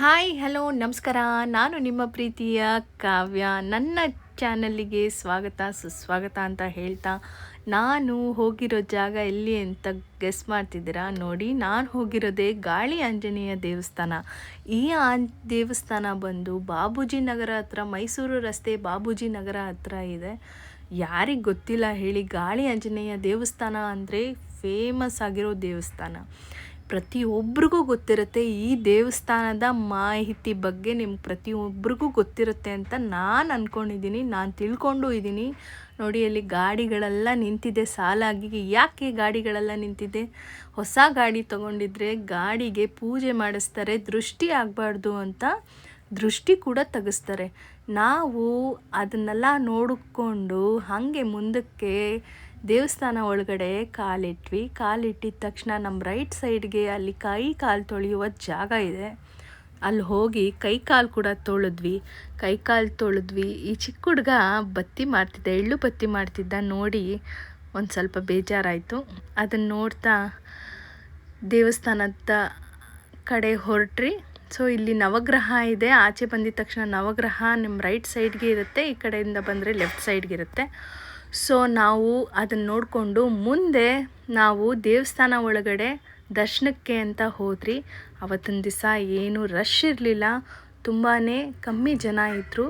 Hi hello ನಮಸ್ಕಾರ. ನಾನು ನಿಮ್ಮ ಪ್ರೀತಿಯ ಕಾವ್ಯ. ನನ್ನ ಚಾನಲ್ಲಿಗೆ ಸ್ವಾಗತ, ಸುಸ್ವಾಗತ ಅಂತ ಹೇಳ್ತಾ, ನಾನು ಹೋಗಿರೋ ಜಾಗ ಎಲ್ಲಿ ಅಂತ ಗೆಸ್ ಮಾಡ್ತಿದ್ದೀರಾ? ನೋಡಿ, ನಾನು ಹೋಗಿರೋದೇ ಗಾಳಿ ಆಂಜನೇಯ ದೇವಸ್ಥಾನ. ಈ ಆ ದೇವಸ್ಥಾನ ಬಂದು ಬಾಬೂಜಿ ನಗರ ಹತ್ರ, ಮೈಸೂರು ರಸ್ತೆ ಬಾಬೂಜಿ ನಗರ ಹತ್ರ ಇದೆ. ಯಾರಿಗೆ ಗೊತ್ತಿಲ್ಲ ಹೇಳಿ, ಗಾಳಿ ಆಂಜನೇಯ ದೇವಸ್ಥಾನ ಅಂದರೆ ಫೇಮಸ್ ಆಗಿರೋ ದೇವಸ್ಥಾನ. ಪ್ರತಿಯೊಬ್ಬರಿಗೂ ಗೊತ್ತಿರುತ್ತೆ ಈ ದೇವಸ್ಥಾನದ ಮಾಹಿತಿ ಬಗ್ಗೆ ನಿಮ್ಗೆ ಪ್ರತಿಯೊಬ್ಬರಿಗೂ ಗೊತ್ತಿರುತ್ತೆ ಅಂತ ನಾನು ಅಂದ್ಕೊಂಡಿದ್ದೀನಿ ನಾನು ತಿಳ್ಕೊಂಡು ಇದ್ದೀನಿ ನೋಡಿ, ಅಲ್ಲಿ ಗಾಡಿಗಳೆಲ್ಲ ನಿಂತಿದೆ ಸಾಲಾಗಿ ಯಾಕೆ ಗಾಡಿಗಳೆಲ್ಲ ನಿಂತಿದೆ? ಹೊಸ ಗಾಡಿ ತಗೊಂಡಿದ್ರೆ ಗಾಡಿಗೆ ಪೂಜೆ ಮಾಡಿಸ್ತಾರೆ, ದೃಷ್ಟಿ ಆಗಬಾರ್ದು ಅಂತ ದೃಷ್ಟಿ ಕೂಡ ತೆಗೆಸ್ತಾರೆ. ನಾವು ಅದನ್ನೆಲ್ಲ ನೋಡಿಕೊಂಡು ಹಾಗೆ ಮುಂದಕ್ಕೆ ದೇವಸ್ಥಾನ ಒಳಗಡೆ ಕಾಲಿಟ್ವಿ. ಕಾಲಿಟ್ಟಿದ ತಕ್ಷಣ ನಮ್ಮ ರೈಟ್ ಸೈಡ್ಗೆ ಅಲ್ಲಿ ಕೈ ಕಾಲು ತೊಳೆಯುವ ಜಾಗ ಇದೆ. ಅಲ್ಲಿ ಹೋಗಿ ಕೈ ಕಾಲು ಕೂಡ ತೊಳೆದ್ವಿ. ಕೈ ಕಾಲು ತೊಳೆದ್ವಿ. ಈ ಚಿಕ್ಕ ಹುಡುಗ ಬತ್ತಿ ಮಾಡ್ತಿದ್ದ, ಎಳ್ಳು ಬತ್ತಿ ಮಾಡ್ತಿದ್ದ ನೋಡಿ ಒಂದು ಸ್ವಲ್ಪ ಬೇಜಾರಾಯಿತು. ಅದನ್ನು ನೋಡ್ತಾ ದೇವಸ್ಥಾನದ ಕಡೆ ಹೊರಟ್ರಿ. ಸೊ ಇಲ್ಲಿ ನವಗ್ರಹ ಇದೆ. ಆಚೆ ಬಂದಿದ ತಕ್ಷಣ ನವಗ್ರಹ ನಿಮ್ಮ ರೈಟ್ ಸೈಡ್ಗೆ ಇರುತ್ತೆ, ಈ ಕಡೆಯಿಂದ ಬಂದರೆ ಲೆಫ್ಟ್ ಸೈಡ್ಗೆ ಇರುತ್ತೆ. ಸೊ ನಾವು ಅದನ್ನು ನೋಡಿಕೊಂಡು ಮುಂದೆ ನಾವು ದೇವಸ್ಥಾನ ಒಳಗಡೆ ದರ್ಶನಕ್ಕೆ ಅಂತ ಹೋದ್ರಿ. ಅವತ್ತಿನ ದಿವಸ ಏನು ರಶ್ ಇರಲಿಲ್ಲ. ತುಂಬಾ ಕಮ್ಮಿ ಜನ ಇದ್ದರು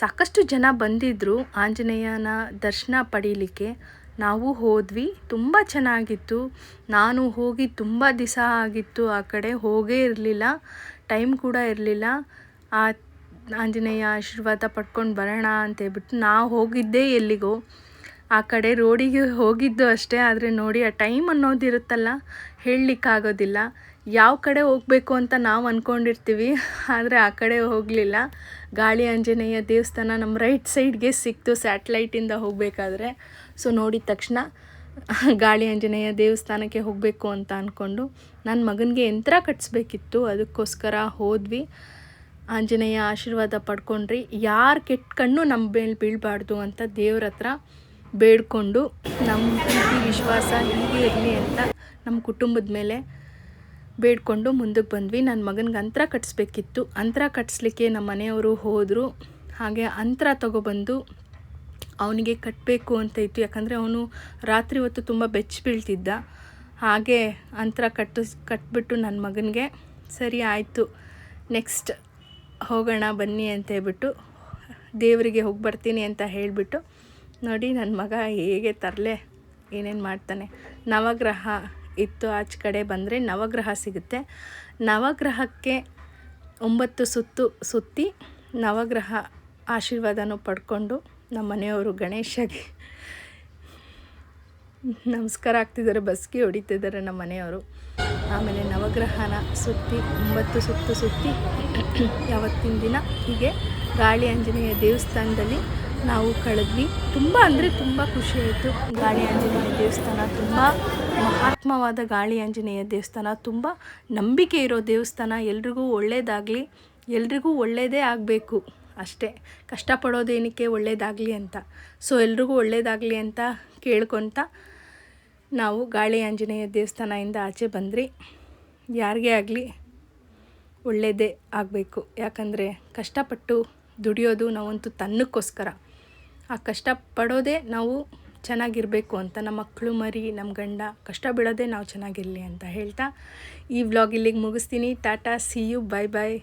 ಸಾಕಷ್ಟು ಜನ ಬಂದಿದ್ದರು ಆಂಜನೇಯನ ದರ್ಶನ ಪಡೀಲಿಕ್ಕೆ. ನಾವು ಹೋದ್ವಿ, ತುಂಬ ಚೆನ್ನಾಗಿತ್ತು. ನಾನು ಹೋಗಿ ತುಂಬ ದಿವಸ ಆಗಿತ್ತು ಆ ಕಡೆ, ಹೋಗೇ ಇರಲಿಲ್ಲ. ಟೈಮ್ ಕೂಡ ಇರಲಿಲ್ಲ. ಆ ಆಂಜನೇಯ ಆಶೀರ್ವಾದ ಪಡ್ಕೊಂಡು ಬರೋಣ ಅಂತೇಳ್ಬಿಟ್ಟು ನಾವು ಹೋಗಿದ್ದೇ ಎಲ್ಲಿಗೋ. ಆ ಕಡೆ ರೋಡಿಗೆ ಹೋಗಿದ್ದು ಅಷ್ಟೇ, ಆದರೆ ನೋಡಿ ಆ ಟೈಮ್ ಅನ್ನೋದಿರುತ್ತಲ್ಲ ಹೇಳಲಿಕ್ಕಾಗೋದಿಲ್ಲ. ಯಾವ ಕಡೆ ಹೋಗಬೇಕು ಅಂತ ನಾವು ಅಂದ್ಕೊಂಡಿರ್ತೀವಿ ಆದರೆ ಆ ಕಡೆ ಹೋಗಲಿಲ್ಲ. ಗಾಳಿ ಆಂಜನೇಯ ದೇವಸ್ಥಾನ ನಮ್ಮ ರೈಟ್ ಸೈಡ್ಗೆ ಸಿಕ್ತು ಸ್ಯಾಟ್ಲೈಟಿಂದ ಹೋಗಬೇಕಾದ್ರೆ. ಸೊ ನೋಡಿದ ತಕ್ಷಣ ಗಾಳಿ ಆಂಜನೇಯ ದೇವಸ್ಥಾನಕ್ಕೆ ಹೋಗಬೇಕು ಅಂತ ಅಂದ್ಕೊಂಡು ನನ್ನ ಮಗನಿಗೆ ಯಂತ್ರ ಕಟ್ಸ್ಬೇಕಿತ್ತು. ಅದಕ್ಕೋಸ್ಕರ ಹೋದ್ವಿ. ಆಂಜನೇಯ ಆಶೀರ್ವಾದ ಪಡ್ಕೊಂಡ್ರಿ. ಯಾರು ಕೆಟ್ಟ ಕಣ್ಣು ನಮ್ಮ ಮೇಲೆ ಬೀಳಬಾರ್ದು ಅಂತ ದೇವ್ರ ಹತ್ರ ಬೇಡಿಕೊಂಡು ನಮ್ಮ ಪ್ರೀತಿ, ವಿಶ್ವಾಸ ಹೀಗೆ ಇರಲಿ ಅಂತ ನಮ್ಮ ಕುಟುಂಬದ ಮೇಲೆ ಬೇಡಿಕೊಂಡು ಮುಂದಕ್ಕೆ ಬಂದ್ವಿ. ನನ್ನ ಮಗನಿಗೆ ಅಂತ್ರ ಕಟ್ಟಿಸ್ಬೇಕಿತ್ತು ಅಂತ್ರ ಕಟ್ಟಿಸ್ಲಿಕ್ಕೆ ನಮ್ಮ ಮನೆಯವರು ಹೋದರು. ಹಾಗೆ ಅಂತ್ರ ತಗೊಬಂದು ಅವನಿಗೆ ಕಟ್ಟಬೇಕು ಅಂತ ಇತ್ತು. ಯಾಕಂದರೆ ಅವನು ರಾತ್ರಿ ಹೊತ್ತು ತುಂಬ ಬೆಚ್ಚ ಬೀಳ್ತಿದ್ದ. ಹಾಗೆ ಅಂತರ ಕಟ್ಟಿಸ್ ಕಟ್ಬಿಟ್ಟು ನನ್ನ ಮಗನಿಗೆ, ಸರಿ ಆಯಿತು ನೆಕ್ಸ್ಟ್ ಹೋಗೋಣ, ಬನ್ನಿ ಅಂತ ಹೇಳ್ಬಿಟ್ಟು ದೇವರಿಗೆ ಹೋಗಿ ಬರ್ತೀನಿ ಅಂತ ಹೇಳಿಬಿಟ್ಟು ನೋಡಿ ನನ್ನ ಮಗ ಹೇಗೆ ತರಲೆ, ಏನೇನು ಮಾಡ್ತಾನೆ. ನವಗ್ರಹ ಇತ್ತು ಆಚೆ ಕಡೆ ಬಂದರೆ ನವಗ್ರಹ ಸಿಗುತ್ತೆ. ನವಗ್ರಹಕ್ಕೆ ಒಂಬತ್ತು ಸುತ್ತು ಸುತ್ತಿ ನವಗ್ರಹ ಆಶೀರ್ವಾದನೂ ಪಡ್ಕೊಂಡು ನಮ್ಮ ಮನೆಯವರು ಗಣೇಶಗೆ ನಮಸ್ಕಾರ ಆಗ್ತಿದ್ದಾರೆ ಬಸ್ಗೆ ಹೊಡಿತಿದ್ದಾರೆ ನಮ್ಮ ಮನೆಯವರು. ಆಮೇಲೆ ನವಗ್ರಹನ ಸುತ್ತಿ, ಒಂಬತ್ತು ಸುತ್ತು ಸುತ್ತಿ ಯಾವತ್ತಿನ ದಿನ ಹೀಗೆ ಗಾಳಿ ಆಂಜನೇಯ ದೇವಸ್ಥಾನದಲ್ಲಿ ನಾವು ಕಳೆದ್ವಿ. ತುಂಬ ಅಂದರೆ ತುಂಬ ಖುಷಿಯಾಯಿತು ಗಾಳಿ ಆಂಜನೇಯ ದೇವಸ್ಥಾನ ತುಂಬ ಮಹಾತ್ಮವಾದ ಗಾಳಿ ಆಂಜನೇಯ ದೇವಸ್ಥಾನ, ತುಂಬ ನಂಬಿಕೆ ಇರೋ ದೇವಸ್ಥಾನ. ಎಲ್ರಿಗೂ ಒಳ್ಳೆಯದಾಗಲಿ ಎಲ್ರಿಗೂ ಒಳ್ಳೆಯದೇ ಆಗಬೇಕು. ಅಷ್ಟೇ. ಕಷ್ಟಪಡೋದೇನಕ್ಕೆ ಒಳ್ಳೆಯದಾಗಲಿ ಅಂತ. ಸೊ ಎಲ್ರಿಗೂ ಒಳ್ಳೆಯದಾಗಲಿ ಅಂತ ಕೇಳ್ಕೊತ ನಾವು ಗಾಳಿ ಆಂಜನೇಯ ದೇವಸ್ಥಾನದಿಂದ ಆಚೆ ಬಂದ್ರಿ. ಯಾರಿಗೆ ಆಗಲಿ ಒಳ್ಳೆಯದೇ ಆಗಬೇಕು. ಯಾಕಂದರೆ ಕಷ್ಟಪಟ್ಟು ದುಡಿಯೋದು ನಾವಂತೂ ತನ್ನಕ್ಕೋಸ್ಕರ. ಆ ಕಷ್ಟಪಡೋದೇ ನಾವು ಚೆನ್ನಾಗಿರಬೇಕು ಅಂತ. ನಮ್ಮ ಮಕ್ಕಳು ಮರಿ, ನಮ್ಮ ಗಂಡ, ಕಷ್ಟ ಬಿಡೋದೇ ನಾವು ಚೆನ್ನಾಗಿರಲಿ ಅಂತ ಹೇಳ್ತಾ ಈ ವ್ಲಾಗ್ ಇಲ್ಲಿಗೆ ಮುಗಿಸ್ತೀನಿ. Tata see you bye bye